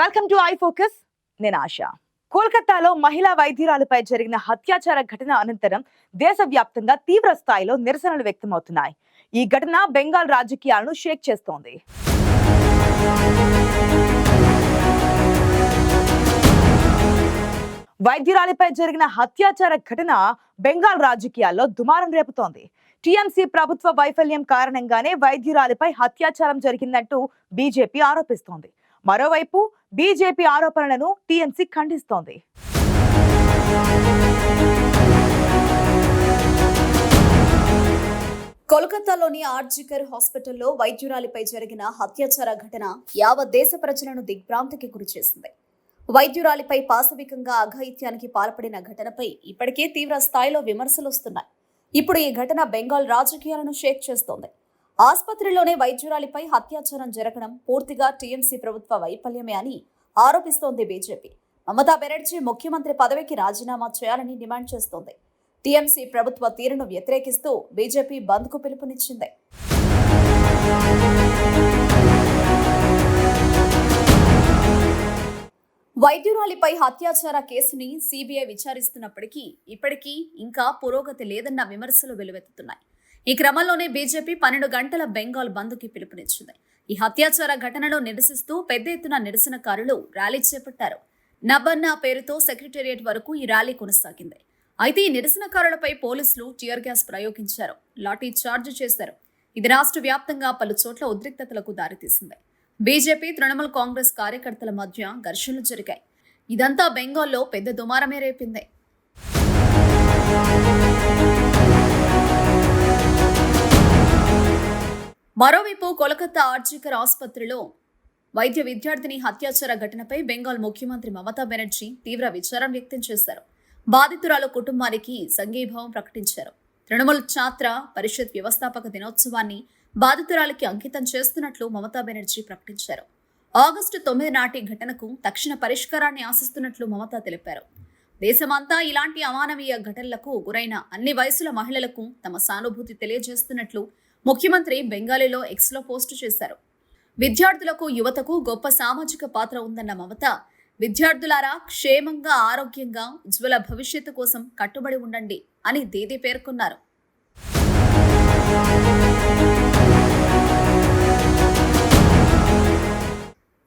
Welcome to I focus నేను ఆశ. కోల్కతాలో మహిళా వైద్యురాలపై జరిగిన హత్యాచార ఘటన అనంతరం దేశవ్యాప్తంగా తీవ్ర స్థాయిలో నిరసనలు వ్యక్తమవుతున్నాయి. ఈ ఘటన బెంగాల్ రాజకీయాలను షేక్ చేస్తోంది. వైద్యురాలిపై జరిగిన హత్యాచార ఘటన బెంగాల్ రాజకీయాల్లో దుమారం రేపుతోంది. టీఎంసీ ప్రభుత్వ వైఫల్యం కారణంగానే వైద్యురాలిపై హత్యాచారం జరిగిందంటూ బీజేపీ ఆరోపిస్తోంది. మరోవైపు బీజేపీ ఆరోపణలను టీఎంసీ ఖండిస్తోంది. కోల్కతాలోని ఆర్జికర్ హాస్పిటల్లో వైద్యురాలిపై జరిగిన హత్యాచార ఘటన యావత్ దేశ ప్రజలను దిగ్భ్రాంతికి గురిచేసింది వైద్యురాలిపై పాశవికంగా అఘాయిత్యానికి పాల్పడిన ఘటనపై ఇప్పటికే తీవ్ర స్థాయిలో విమర్శలు వస్తున్నాయి. ఇప్పుడు ఈ ఘటన బెంగాల్ రాజకీయాలను షేక్ చేస్తోంది. ఆసుపత్రిలోనే వైద్యురాలిపై హత్యాచారం జరగడం పూర్తిగా టీఎంసీ ప్రభుత్వ వైఫల్యమే అని ఆరోపిస్తోంది బీజేపీ. మమతా బెనర్జీ ముఖ్యమంత్రి పదవికి రాజీనామా చేయాలని డిమాండ్ చేస్తోంది. టీఎంసీ ప్రభుత్వ తీరును వ్యతిరేకిస్తూ బీజేపీ బంద్కు పిలుపునిచ్చింది. వైద్యురాలిపై హత్యాచార కేసుని సిబిఐ విచారిస్తున్నప్పటికీ ఇప్పటికీ ఇంకా పురోగతి లేదన్న విమర్శలు వెలువెత్తుతున్నాయి. ఈ క్రమంలోనే బీజేపీ పన్నెండు గంటల బెంగాల్ బంద్కి పిలుపునిచ్చింది. ఈ హత్యాచార ఘటనలో నిరసిస్తూ పెద్ద ఎత్తున నిరసనకారులు ర్యాలీ చేపట్టారు. నబన్నా పేరుతో సెక్రటేరియట్ వరకు ఈ ర్యాలీ కొనసాగింది. అయితే ఈ నిరసనకారులపై పోలీసులు టియర్ గ్యాస్ ప్రయోగించారు. లాఠీ చార్జ్ చేశారు. ఇది రాష్ట్ర వ్యాప్తంగా పలు చోట్ల ఉద్రిక్తతలకు దారితీసింది. బీజేపీ తృణమూల్ కాంగ్రెస్ కార్యకర్తల మధ్య ఘర్షణలు జరిగాయి. ఇదంతా బెంగాల్లో పెద్ద దుమారమే రేపింది. మరోవైపు కోలకత్తా ఆర్జికర్ ఆసుపత్రిలో వైద్య విద్యార్థిని హత్యాచార ఘటనపై బెంగాల్ ముఖ్యమంత్రి మమతా బెనర్జీ తీవ్ర విచారం వ్యక్తం చేశారు. బాధితురాలు కుటుంబానికి సంఘీభావం ప్రకటించారు. తృణమూల్ ఛాత్ర పరిషత్ వ్యవస్థాపక దినోత్సవాన్ని బాధితురాలకి అంకితం చేస్తున్నట్లు మమతా బెనర్జీ ప్రకటించారు. ఆగస్టు తొమ్మిది నాటి ఘటనకు తక్షణ పరిష్కారాన్ని ఆశిస్తున్నట్లు మమతా తెలిపారు. దేశమంతా ఇలాంటి అమానవీయ ఘటనలకు గురైన అన్ని వయసుల మహిళలకు తమ సానుభూతి తెలియజేస్తున్నట్లు ముఖ్యమంత్రి బెంగాలీలో ఎక్స్లో పోస్టు చేశారు. విద్యార్థులకు యువతకు గొప్ప సామాజిక పాత్ర ఉందన్న మమత విద్యార్థులారా క్షేమంగా ఆరోగ్యంగా ఉజ్వల భవిష్యత్తు కోసం కట్టుబడి ఉండండి అని దీది పేర్కొన్నారు.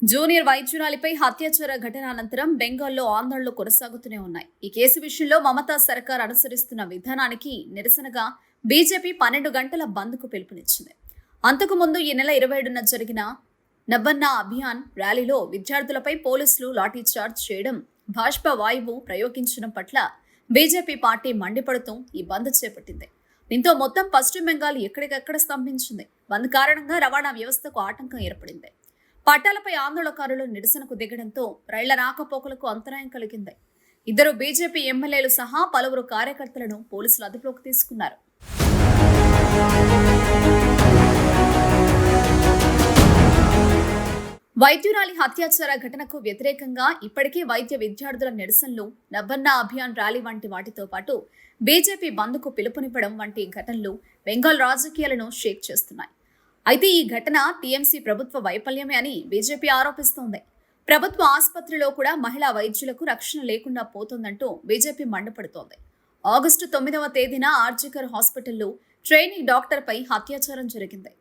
జూనియర్ వైద్యురాలిపై హత్యాచార ఘటన అనంతరం బెంగాల్లో ఆందోళనలు కొనసాగుతూనే ఉన్నాయి. ఈ కేసు విషయంలో మమతా సర్కార్ అనుసరిస్తున్న విధానానికి నిరసనగా బీజేపీ పన్నెండు గంటల బంద్కు పిలుపునిచ్చింది. అంతకుముందు ఈ నెల ఇరవై ఏడున జరిగిన నబ్బన్నా అభియాన్ ర్యాలీలో విద్యార్థులపై పోలీసులు లాఠీచార్జ్ చేయడం భాష్ప వాయువు ప్రయోగించడం పట్ల బీజేపీ పార్టీ మండిపడుతూ ఈ బంద్ చేపట్టింది. దీంతో మొత్తం పశ్చిమ బెంగాల్ ఎక్కడికెక్కడ స్తంభించింది. బంద్ కారణంగా రవాణా వ్యవస్థకు ఆటంకం ఏర్పడింది. పట్టాలపై ఆందోళనకారులు నిరసనకు దిగడంతో రైళ్ళ రాకపోకలకు అంతరాయం కలిగింది. ఇద్దరు బీజేపీ ఎమ్మెల్యేలు సహా పలువురు కార్యకర్తలను పోలీసులు అదుపులోకి తీసుకున్నారు. వైద్యురాలి హత్యాచార ఘటనకు వ్యతిరేకంగా ఇప్పటికే వైద్య విద్యార్థుల నిరసనలు నబ్బన్న అభియాన్ ర్యాలీ వంటి వాటితో పాటు బీజేపీ బంద్కు పిలుపునివ్వడం వంటి ఘటనలు బెంగాల్ రాజకీయాలను షేక్ చేస్తున్నాయి. అయితే ఈ ఘటన టీఎంసీ ప్రభుత్వ వైఫల్యమే అని బీజేపీ ఆరోపిస్తోంది. ప్రభుత్వ ఆసుపత్రిలో కూడా మహిళా వైద్యులకు రక్షణ లేకుండా పోతోందంటూ బీజేపీ మండిపడుతోంది. ఆగస్టు తొమ్మిదవ తేదీన ఆర్జికర్ హాస్పిటల్లో ట్రైనింగ్ డాక్టర్పై అత్యాచారం జరిగింది.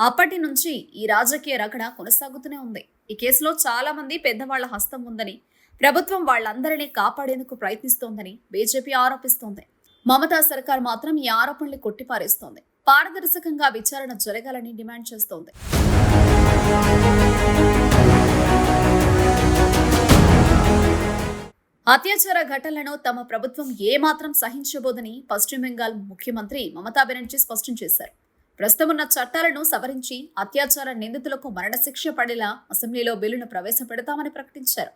అప్పటి నుంచి ఈ రాజకీయ రగడ కొనసాగుతూనే ఉంది. ఈ కేసులో చాలా మంది పెద్దవాళ్ళ హస్తం ఉందని ప్రభుత్వం వాళ్ళందరినీ కాపాడేందుకు ప్రయత్నిస్తోందని బీజేపీ ఆరోపిస్తోంది. మమతా సర్కార్ మాత్రం ఈ ఆరోపణలు కొట్టిపారేస్తోంది. పారదర్శకంగా విచారణ జరగాలని డిమాండ్ చేస్తోంది. అత్యాచార ఘటనలను తమ ప్రభుత్వం ఏమాత్రం సహించబోదని పశ్చిమ బెంగాల్ ముఖ్యమంత్రి మమతా బెనర్జీ స్పష్టం చేశారు. ప్రస్తుతం ఉన్న చట్టాలను సవరించి అత్యాచార నిందితులకు మరణశిక్ష పడేలా అసెంబ్లీలో బిల్లును ప్రవేశపెడతామని ప్రకటించారు.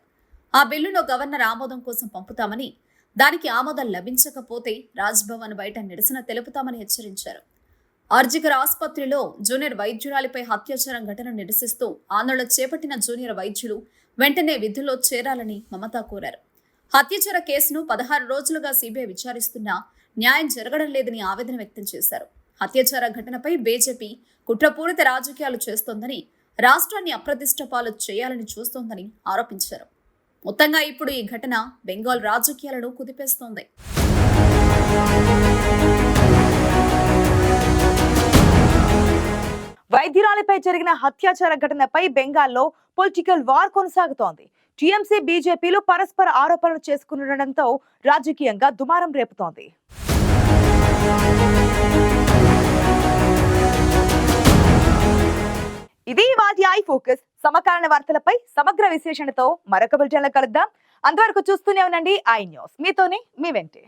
ఆ బిల్లును గవర్నర్ ఆమోదం కోసం పంపుతామని దానికి ఆమోదం లభించకపోతే రాజ్భవన్ బయట నిరసన తెలుపుతామని హెచ్చరించారు. ఆర్జికర్ ఆసుపత్రిలో జూనియర్ వైద్యురాలిపై అత్యాచారం ఘటన నిరసిస్తూ ఆందోళన చేపట్టిన జూనియర్ వైద్యులు వెంటనే విధుల్లో చేరాలని మమతా కోరారు. హత్యాచార కేసును పదహారు రోజులుగా సిబిఐ విచారిస్తున్నా న్యాయం జరగడం లేదని ఆవేదన వ్యక్తం చేశారు. హత్యాచార ఘటనపై బీజేపీ కుట్రపూరిత రాజకీయాలు చేస్తోందని రాష్ట్రాన్ని అప్రతిష్ట పాలు చేయాలని చూస్తోందని ఆరోపించారు. మొత్తంగా ఇప్పుడు ఈ ఘటన బెంగాల్ రాజకీయాలను కుదిపేస్తోంది. వైద్యురాలిపై జరిగిన హత్యాచార ఘటనపై బెంగాల్లో పొలిటికల్ వార్ కొనసాగుతోంది. టీఎంసీ బీజేపీలు పరస్పర ఆరోపణలు చేసుకుంటుండటంతో రాజకీయంగా దుమారం రేపుతోంది. ఇది వాటి ఐ ఫోకస్. సమకాలీన వార్తలపై సమగ్ర విశ్లేషణతో మరొక బులెటిన్లో కలుద్దాం. అంతవరకు చూస్తూనే ఉండండి. INews. మీతోనే మీ వెంటే.